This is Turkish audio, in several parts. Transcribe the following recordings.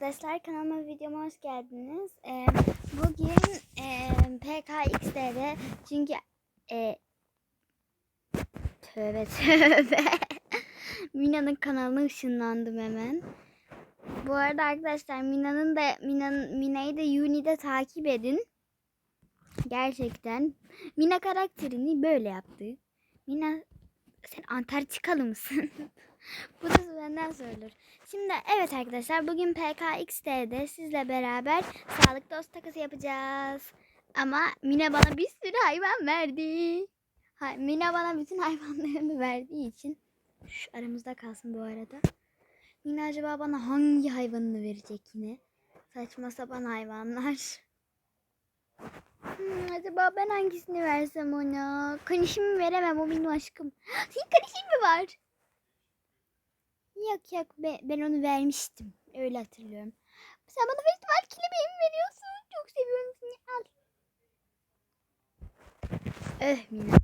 Arkadaşlar kanalıma videoma hoş geldiniz. Ee, bugün e, PKX'de çünkü e, tövbe tövbe Mina'nın kanalına ışınlandım hemen. Bu arada arkadaşlar Mina'nın da Mina'nın Mina'yı da Uni'de takip edin. Gerçekten Mina karakterini böyle yaptı. Mina sen Antarktikalı mısın? Bu da benden sorulur. Şimdi evet arkadaşlar bugün PKX'de sizle beraber sağlık dost takası yapacağız. Ama Mina bana bir sürü hayvan verdi. Ha, Mina bana bütün hayvanlarını verdiği için şu aramızda kalsın bu arada. Mina acaba bana hangi hayvanını verecek yine? Saçma sapan hayvanlar. Hmm, acaba ben hangisini versem ona? Kanişimi veremem o benim aşkım. Senin kanişin mi var? Yok yok be, ben onu vermiştim. Öyle hatırlıyorum. Sen bana festival kelebeği mi veriyorsun? Çok seviyorum seni. Al. Öh Mina.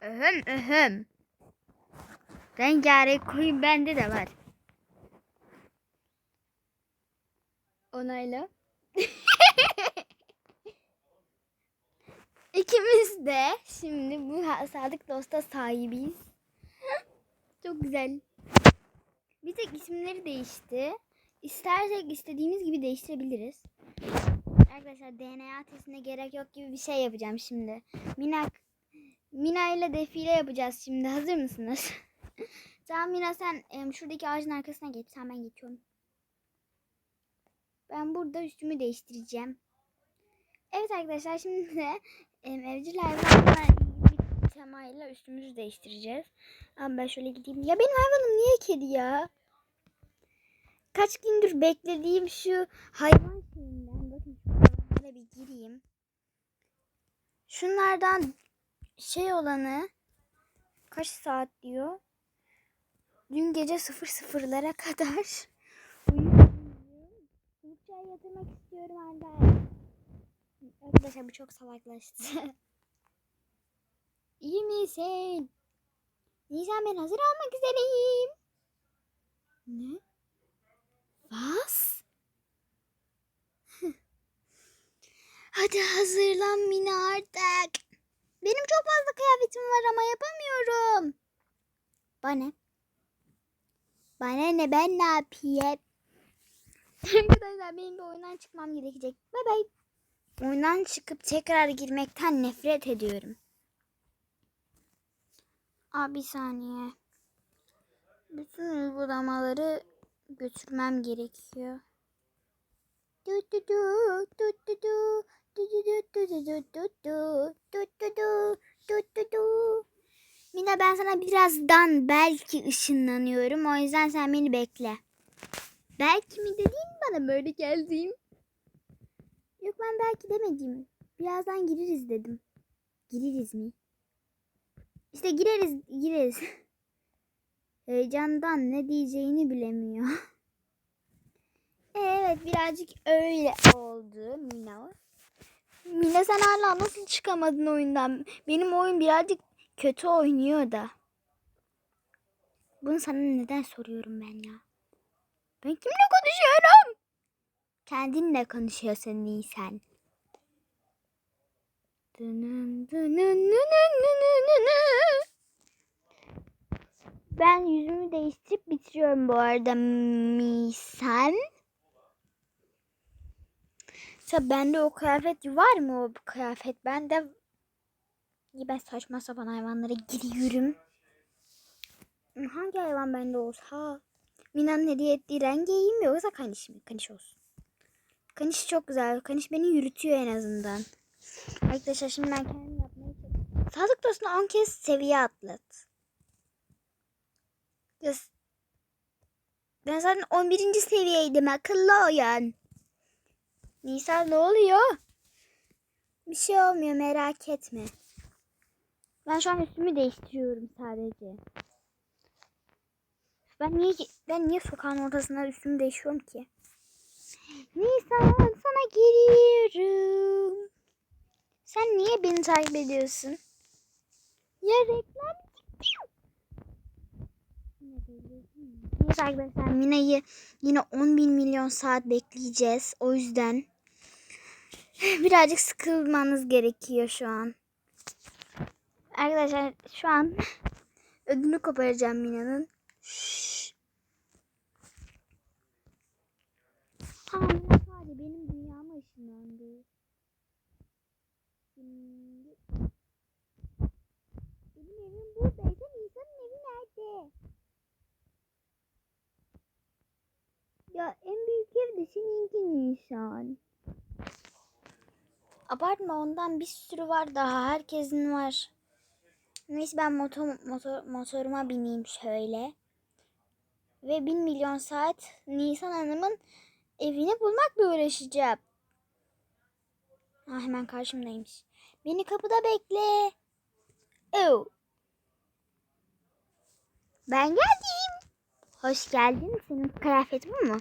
öhüm öhüm. Rengarenk koyun bende de var. Onayla. İkimiz de şimdi bu sadık dosta sahibiyiz. Çok güzel. Bir tek isimleri değişti. İstersek istediğimiz gibi değiştirebiliriz. Arkadaşlar DNA testine gerek yok gibi bir şey yapacağım şimdi. Mina, Mina ile defile yapacağız şimdi. Hazır mısınız? tamam Mina sen şuradaki ağacın arkasına geç. Sen ben geçiyorum. Ben burada üstümü değiştireceğim. Evet arkadaşlar şimdi de evcil hayvanlarla temayla üstümüzü değiştireceğiz. Ama ben şöyle gideyim. Ya benim hayvanım niye kedi ya? Kaç gündür beklediğim şu hayvan şeyinden. Bakın hayvanlara bir gireyim. Şunlardan şey olanı kaç saat diyor? Dün gece sıfır sıfırlara kadar. Uykuya yatırmak istiyorum hala. Arkadaşlar bu çok salaklaştı. İyi misin? Nisan ben hazır olmak üzereyim. Ne? Was? Hadi hazırlan Mina artık. Benim çok fazla kıyafetim var ama yapamıyorum. Bana. Bana ne ben ne yapayım? Arkadaşlar benim bir oyundan çıkmam gerekecek. Bay bay. Oyundan çıkıp tekrar girmekten nefret ediyorum. Abi bir saniye. Bütün uygulamaları götürmem gerekiyor. Mina ben sana birazdan belki ışınlanıyorum. O yüzden sen beni bekle. Belki mi dedin bana böyle geldiğim? Yok ben belki demedim. Birazdan gireriz dedim. Gireriz mi? İşte gireriz, gireriz. Heyecandan ne diyeceğini bilemiyor. evet birazcık öyle oldu Mina. Mina sen hala nasıl çıkamadın oyundan? Benim oyun birazcık kötü oynuyor da. Bunu sana neden soruyorum ben ya? Ben kimle konuşuyorum? Kendinle konuşuyorsun Nisan. Ben yüzümü değiştirip bitiriyorum bu arada Misan. Ya bende o kıyafet var mı o kıyafet? Bende İyi ben saçma sapan hayvanlara giriyorum. Hangi hayvan bende olsa? Mina'nın hediye ettiği rengi mi yoksa kaniş mi? Kaniş olsun. Kaniş çok güzel. Kaniş beni yürütüyor en azından. Arkadaşlar şimdi ben kendim yapmaya çalışıyorum. Sadık dostuna 10 kez seviye atlat. Ben zaten 11. seviyeydim. Akıllı oyun. Nisan ne oluyor? Bir şey olmuyor merak etme. Ben şu an üstümü değiştiriyorum sadece. Ben niye ben niye sokağın ortasında üstümü değişiyorum ki? Nisan sana geliyorum. Sen niye beni takip ediyorsun? Ya reklam Evet arkadaşlar Mina'yı yine 10 bin milyon saat bekleyeceğiz. O yüzden birazcık sıkılmanız gerekiyor şu an. Arkadaşlar şu an ödünü koparacağım Mina'nın. Mina sadece benim dünyama ışınlandı. Şimdi... Benim evim buradaysa Nisan'ın evi nerede? Ya en büyük ev de seninki Nisan. Abartma ondan bir sürü var daha. Herkesin var. Neyse ben motor, motor, motoruma bineyim şöyle. Ve bin milyon saat Nisan Hanım'ın evini bulmakla uğraşacağım. Ah hemen karşımdaymış. Beni kapıda bekle. Oh. Ben geldim. Hoş geldin. Senin kıyafet bu mu?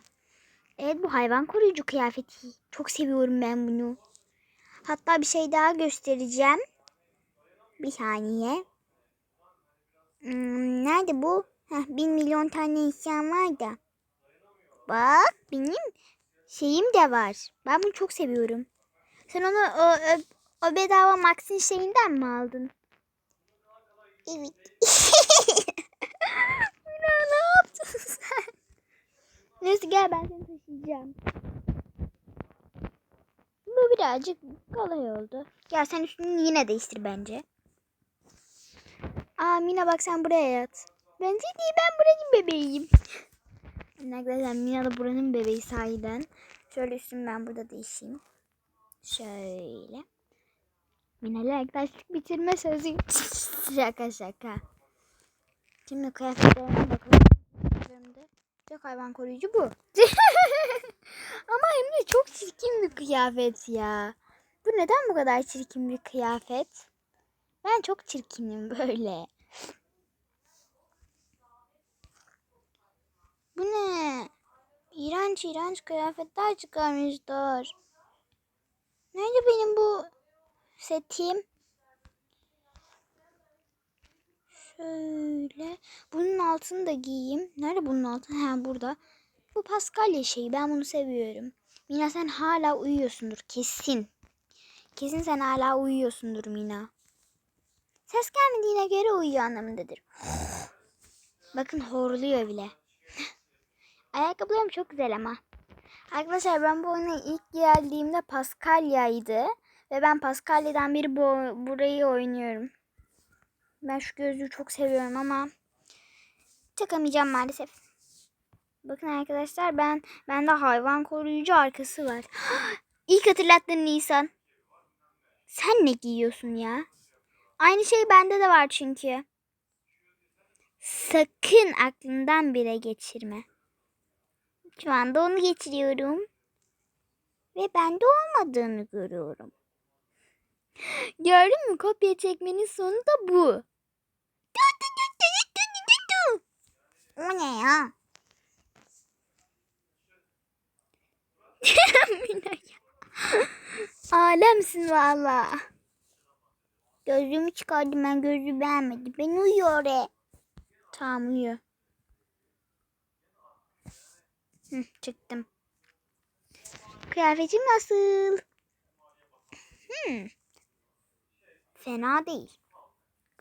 Evet bu hayvan koruyucu kıyafeti. Çok seviyorum ben bunu. Hatta bir şey daha göstereceğim. Bir saniye. Hmm, nerede bu? Heh, bin milyon tane isyan var da. Bak benim şeyim de var. Ben bunu çok seviyorum. Sen onu o, o, o bedava Max'in şeyinden mi aldın? Evet. Ne yaptın sen? Neyse gel ben seni taşıyacağım. Birazcık kolay oldu. Gel sen üstünü yine değiştir bence. Aa Mina bak sen buraya yat. Bence değil ben buranın bebeğiyim. Arkadaşlar Mina da buranın bebeği sahiden. Şöyle üstümü ben burada değişeyim. Şöyle. Mina ile arkadaşlık bitirme sözü. şaka şaka. Şimdi kıyafetlerime bakalım. Tek hayvan koruyucu bu. Ama hem de çok çirkin bir kıyafet ya. Bu neden bu kadar çirkin bir kıyafet? Ben çok çirkinim böyle. Bu ne? İğrenç iğrenç kıyafetler çıkarmışlar. Nerede benim bu setim? Şöyle. Bunun altını da giyeyim. Nerede bunun altı? Ha burada. Bu Paskalya şeyi. Ben bunu seviyorum. Mina sen hala uyuyorsundur. Kesin. Kesin sen hala uyuyorsundur Mina. Ses gelmediğine göre uyuyor anlamındadır. Bakın horluyor bile. Ayakkabılarım çok güzel ama. Arkadaşlar ben bu oyuna ilk geldiğimde Paskalya'ydı. Ve ben Paskalya'dan beri bu, burayı oynuyorum. Ben şu gözlüğü çok seviyorum ama takamayacağım maalesef. Bakın arkadaşlar ben bende hayvan koruyucu arkası var. İlk hatırlattın Nisan. Sen ne giyiyorsun ya? Aynı şey bende de var çünkü. Sakın aklından bile geçirme. Şu anda onu geçiriyorum. Ve bende olmadığını görüyorum. Gördün mü? Kopya çekmenin sonu da bu. O ne ya? Alemsin valla. Gözlüğümü çıkardım ben gözlüğü beğenmedim. Ben uyuyor oraya. Tamam uyuyor. Hı, çıktım. Kıyafetim nasıl? Hmm. Fena değil.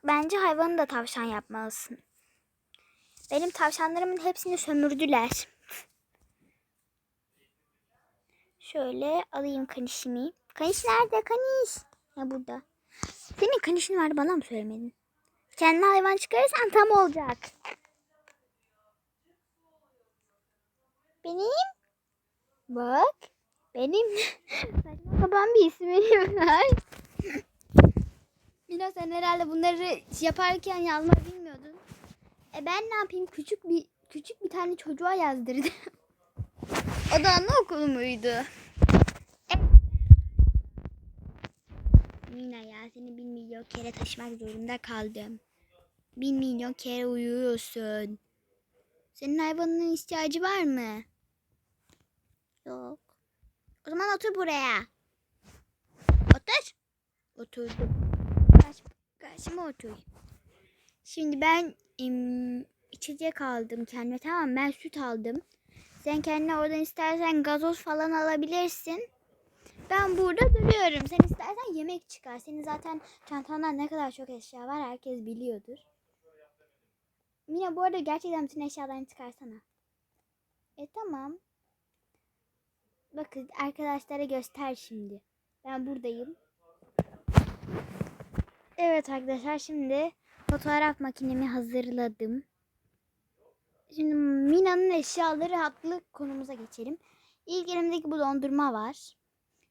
Bence hayvanı da tavşan yapmalısın. Benim tavşanlarımın hepsini sömürdüler. Şöyle alayım kanişimi. Kaniş nerede kaniş? Ya burada. Senin kanişin var bana mı söylemedin? Kendine hayvan çıkarırsan tam olacak. Benim? Bak. Benim saçma sapan bir ismim var. Mila sen herhalde bunları yaparken bilmiyordun. E ben ne yapayım? Küçük bir küçük bir tane çocuğa yazdırdım. o da anaokulu muydu? E- Mina ya seni bin milyon kere taşımak zorunda kaldım. Bin milyon kere uyuyorsun. Senin hayvanının ihtiyacı var mı? Yok. O zaman otur buraya. Otur. Oturdum. Kaç, karşıma otur. Şimdi ben em, içecek aldım kendime tamam ben süt aldım. Sen kendine oradan istersen gazoz falan alabilirsin. Ben burada duruyorum. Sen istersen yemek çıkar. Senin zaten çantanda ne kadar çok eşya var herkes biliyordur. Mina bu arada gerçekten bütün eşyalarını çıkarsana. E tamam. Bakın arkadaşlara göster şimdi. Ben buradayım. Evet arkadaşlar şimdi fotoğraf makinemi hazırladım. Şimdi Mina'nın eşyaları adlı konumuza geçelim. İlk elimdeki bu dondurma var.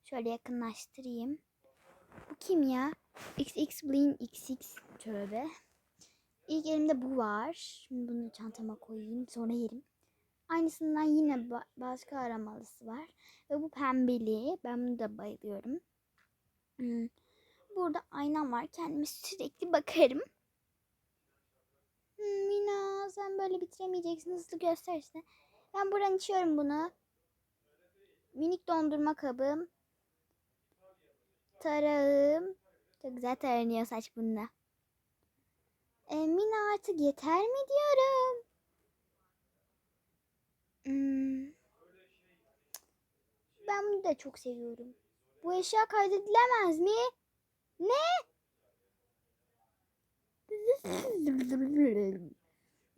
Şöyle yakınlaştırayım. Bu kim ya? XX Bling XX tövbe. İlk elimde bu var. Şimdi bunu çantama koyayım sonra yerim. Aynısından yine ba- başka aramalısı var. Ve bu pembeli. Ben bunu da bayılıyorum. Hmm. Burada aynam var. Kendime sürekli bakarım. Hmm, Mina sen böyle bitiremeyeceksin. Hızlı göster işte. Ben buradan içiyorum bunu. Minik dondurma kabım. Tarağım. Çok güzel taranıyor saç bununla. E, Mina artık yeter mi diyorum. Hmm. Ben bunu da çok seviyorum. Bu eşya kaydedilemez mi? Ne?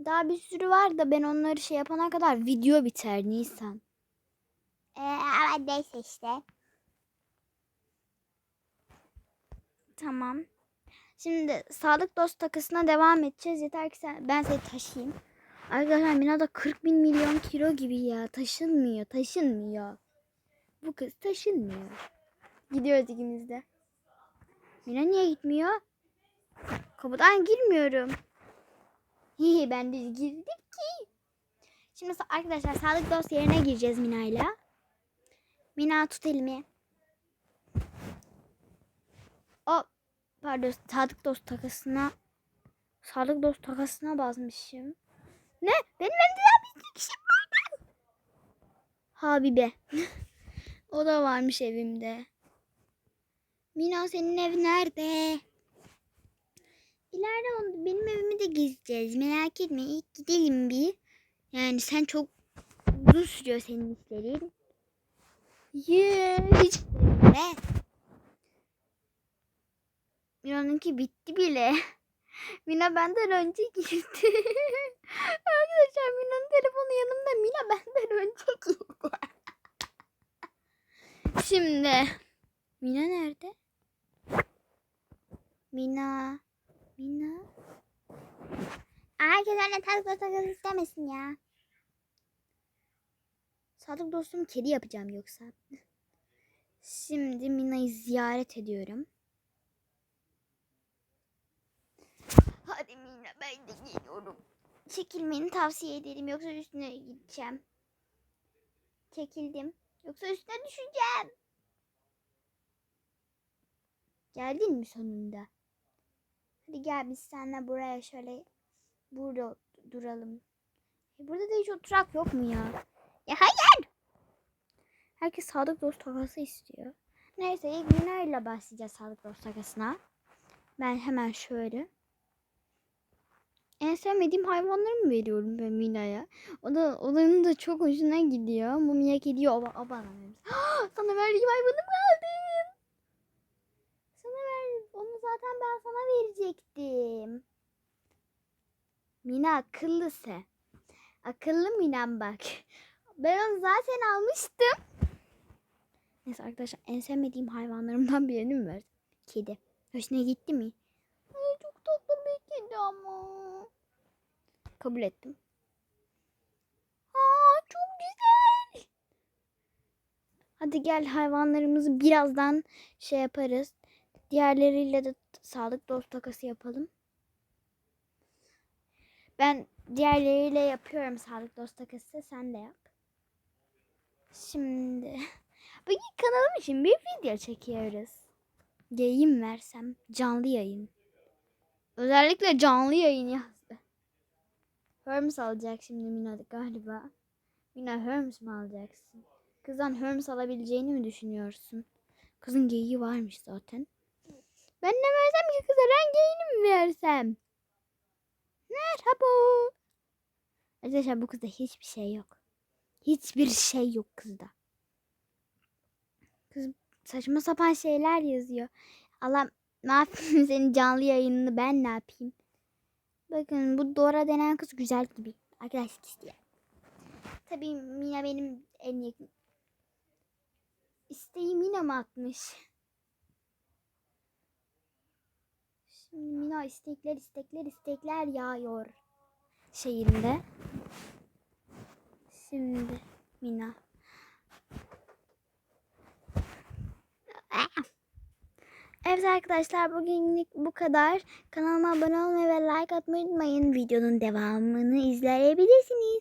Daha bir sürü var da ben onları şey yapana kadar video biter Nisan. Ee, ama neyse işte. Tamam. Şimdi sağlık dost takısına devam edeceğiz. Yeter ki sen, ben seni taşıyayım. Arkadaşlar Mina da 40 bin milyon kilo gibi ya. Taşınmıyor, taşınmıyor. Bu kız taşınmıyor. Gidiyoruz ikimiz de. Mina niye gitmiyor? Kapıdan girmiyorum. Hihi ben de girdim ki. Şimdi arkadaşlar sağlık yerine gireceğiz Mina'yla. Mina tut elimi. O pardon sağlık dost takasına sağlık dost takasına basmışım. Ne? Benim elimde daha bir kişi vardı. Habibe. o da varmış evimde. Mina senin ev nerede? İleride onu, benim evimi de gezeceğiz. Merak etme. İlk gidelim bir. Yani sen çok uzun sürüyor senin işlerin. Yee, hiç be. Mina'nınki bitti bile. Mina benden önce girdi. Arkadaşlar Mina'nın telefonu yanımda. Mina benden önce girdi. Şimdi Mina nerede? Mina. Mina. Herkes anne tarzda takası istemesin ya. Sadık dostum kedi yapacağım yoksa. Şimdi Mina'yı ziyaret ediyorum. Hadi Mina ben de geliyorum. Çekilmeni tavsiye ederim yoksa üstüne gideceğim. Çekildim. Yoksa üstüne düşeceğim. Geldin mi sonunda? Hadi gel biz seninle buraya şöyle burada duralım. E, Burada da hiç oturak yok mu ya? Ya hayır. Herkes sadık dost takası istiyor. Neyse ilk Mina ile başlayacağız sadık dost takasına. Ben hemen şöyle. En sevmediğim hayvanları mı veriyorum ben Mina'ya? O da onun da çok hoşuna gidiyor. Mumya gidiyor o, o bana vermiş. Sana verdiğim hayvanı mı aldın? Sana ver. Onu zaten ben sana verecektim. Mina akıllısı. Akıllı Mina'm bak. Ben onu zaten almıştım. Neyse arkadaşlar en sevmediğim hayvanlarımdan birini mi verdim? Kedi. Hoşuna gitti mi? Ay çok tatlı bir kedi ama. Kabul ettim. Aa çok güzel. Hadi gel hayvanlarımızı birazdan şey yaparız. Diğerleriyle de sağlık dost takası yapalım. Ben diğerleriyle yapıyorum sağlık dost takası. Sen de yap. Şimdi bugün kanalım için bir video çekiyoruz. Yayın versem canlı yayın. Özellikle canlı yayın yazdı. Hermes alacak şimdi Mina galiba. Mina Hermes mi alacaksın? Kızdan Hermes alabileceğini mi düşünüyorsun? Kızın geyiği varmış zaten. Ben ne versem ki kıza ben geyiğini mi versem? Merhaba. Arkadaşlar bu kızda hiçbir şey yok. Hiçbir şey yok kızda. Kız saçma sapan şeyler yazıyor. Allah ne yapayım senin canlı yayınını ben ne yapayım? Bakın bu Dora denen kız güzel gibi. Arkadaşlık istiyor. Tabii Mina benim en yakın. İsteği Mina mı atmış? Şimdi Mina istekler istekler istekler yağıyor. Şeyinde. Şimdi Mina. Evet arkadaşlar bugünlük bu kadar. Kanalıma abone olmayı ve like atmayı unutmayın. Videonun devamını izleyebilirsiniz.